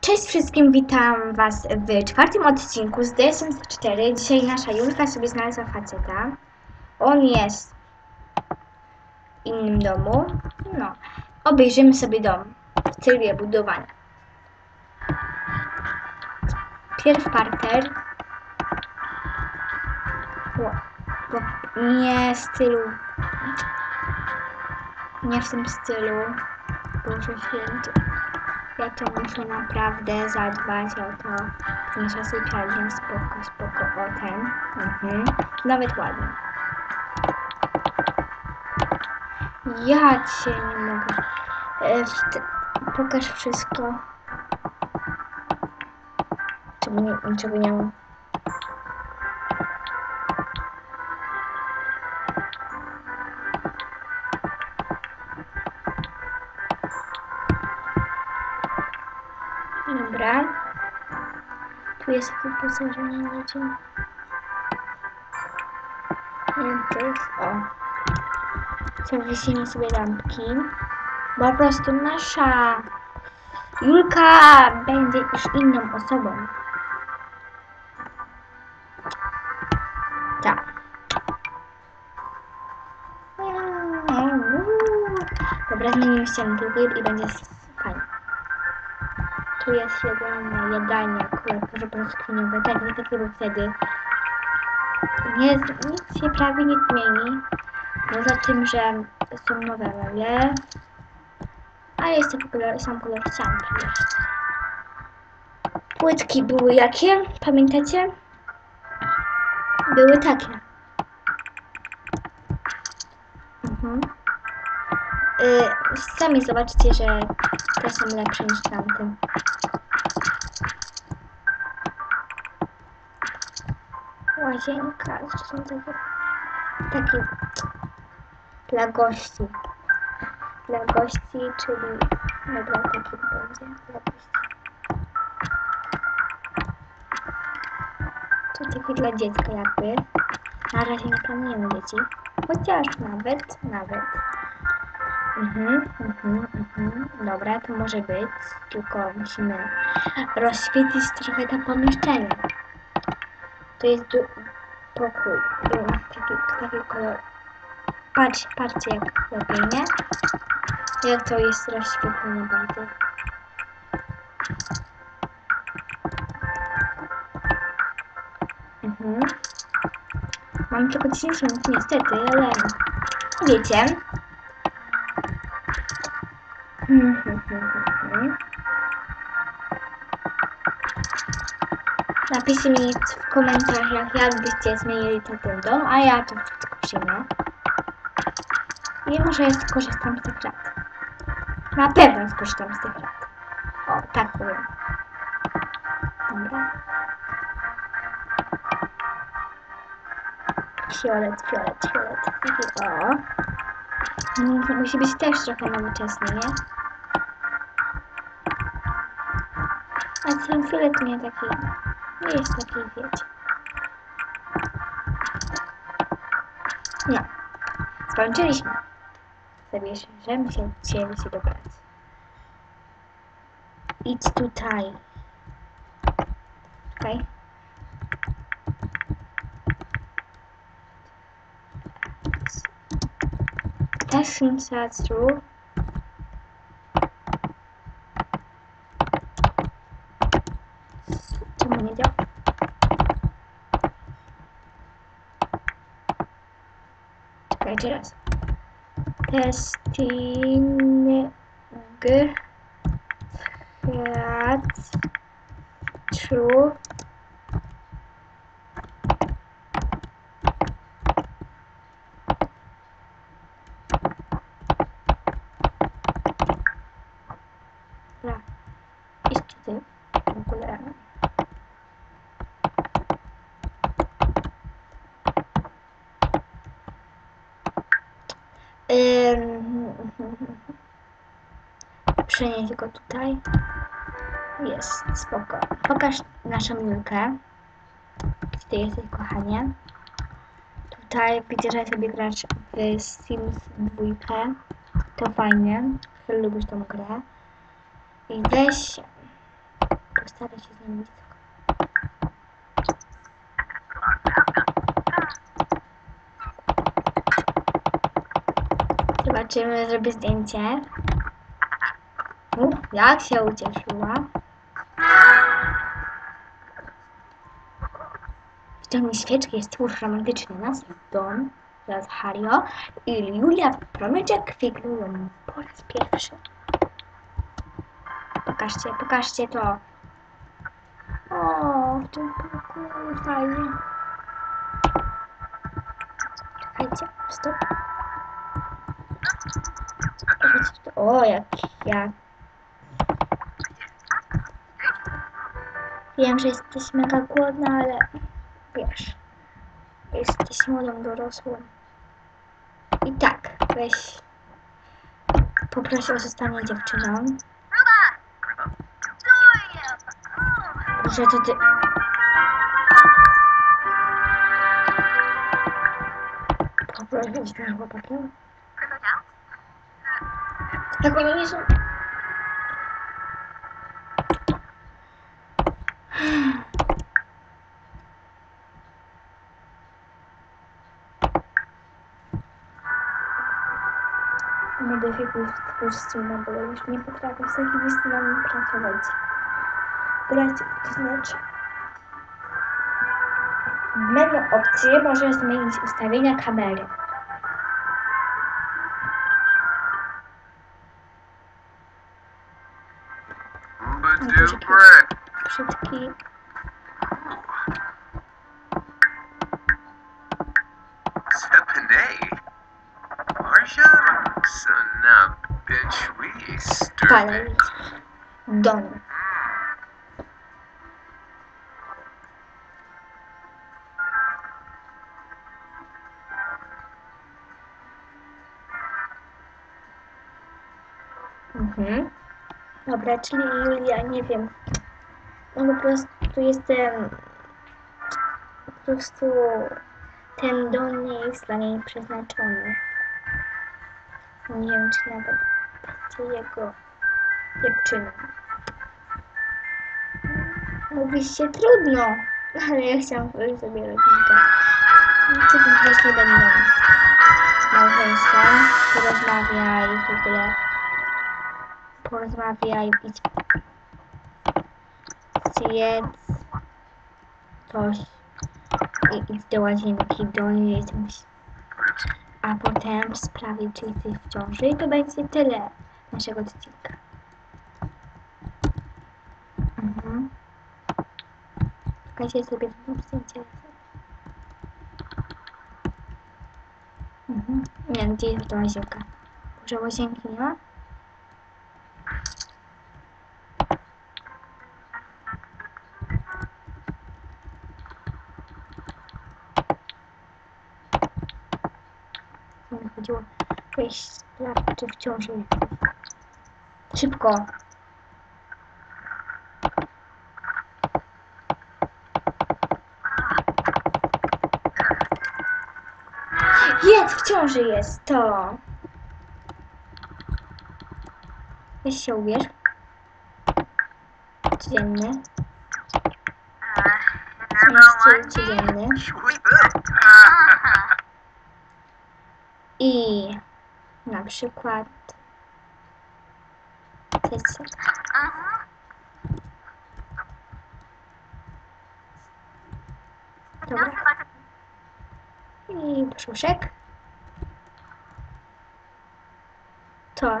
Cześć wszystkim, witam was w czwartym odcinku z The Sims 4. Dzisiaj nasza Julka sobie znalazła faceta. On jest w innym domu. No, obejrzymy sobie dom w trybie budowania. Pierw parter. Nie w stylu. Nie w tym stylu. Boże święty. Ja to muszę naprawdę zadbać o to. Nasza sypialnia spoko, spoko, o ten. Mhm. Nawet ładnie. Ja cię nie mogę. E, Pokaż wszystko. Czemu nie, niczego nie mam? Jest wyposażenie. I to jest, o. Zawiesimy sobie lampki. Po prostu nasza Julka będzie już inną osobą. Tak. Dobra, zmienimy ścianę tylko i będzie. Tu jest jedzenie, jadanie, akurat może brzoskwiniowe, tak, nie takie było wtedy. Nie, nic się prawie nie zmieni, poza tym, że są nowe meble, a jest taki kolor, sam kolor ścianki jeszcze. Płytki były jakie? Pamiętacie? Były takie. Mhm. Y, sami zobaczycie, że te są lepsze niż tamte. Łazienka, jeszcze są takie, takie dla gości. Dla gości, czyli dobra, taki będzie dla gości. To taki dla dziecka jakby. Na razie nie planujemy dzieci. Chociaż nawet, nawet. Mhm, mhm, mhm. Dobra, to może być. Tylko musimy rozświetlić trochę to pomieszczenie. To jest pokój. Du- taki, taki kolor. Patrz, patrzcie jak lepiej, nie? Jak to jest rozświetlone bardziej. Mhm. Mam tylko 10 minut niestety, ale wiecie. Mhm, mhm, mhm. Napiszcie mi w komentarzach, jak byście zmienili ten, dom, a ja to wszystko przyjmę. I może skorzystam z tych rad. Na pewno skorzystam z tych rad. O, tak powiem. Dobra. Fiolet, fiolet, fiolet. O. Mm, Musi być też trochę nowoczesny, nie? A ten fiolet nie taki... Nie jest taki, wiecie. No. Skończyliśmy. Zabierzemy się dzisiaj się do pracy. Idź tutaj. Okej. Testing that through. Czemu nie działa? Czekajcie raz. Testing that true. Dobra. Jeszcze ty. W ogóle. Ym, Przenieść go tutaj. Jest, spoko. Pokaż naszą Julkę. Gdzie ty jesteś, kochanie? Tutaj widzę, że sobie grasz w Sims 2. To fajnie. Lubisz tą grę. I weź postaraj się z nim Zobaczymy, zrobię zdjęcie. U, jak się ucieszyła. W domu świeczki jest twórz romantyczny nas, Don, teraz Hario i Julia Promyczek figlują po raz pierwszy. Pokażcie, pokażcie to. O, w tym pokoju fajnie. Czekajcie, stop. Czekajcie, to- O, jak, jak. Wiem, że jesteś mega głodna, ale wiesz, jesteś młodą dorosłą. I tak, weź, poproś o zostanie dziewczyną. Proszę, to ty... Poproszę być tym chłopakiem. Tak oni nie są... Modyfikuj kostiumem, bo już nie potrafię z takimi stylami pracować. Grać, to znaczy... W menu opcji możesz zmienić ustawienia kamery. Super. Szybki. Marsha? So now, bitch, we stupid. Donald. Dobra, czyli Julia, nie wiem. No po prostu jestem... Po prostu ten don nie jest dla niej przeznaczony. Nie wiem, czy nawet będzie jego dziewczyną. Mówiście trudno, ale ja chciałam stworzyć sobie rodzinkę. Czy po prostu będą małżeństwem, porozmawiaj w ogóle. Porozmawiaj, idź. Zjedz coś i idź do łazienki, do niej jakimś a potem sprawdzić, czy jesteś w ciąży i to będzie tyle naszego odcinka. Mhm. Czekajcie, sobie zrobię zdjęcie. Mhm. Nie, gdzie jest ta łazienka? Może łazienki nie ma? Mi chodziło? Weź sprawdź, czy w ciąży. Szybko! Jest, w ciąży jest to. Weź się ubierz. Styl codzienny. I na przykład cycek. Dobra. I brzuszek. To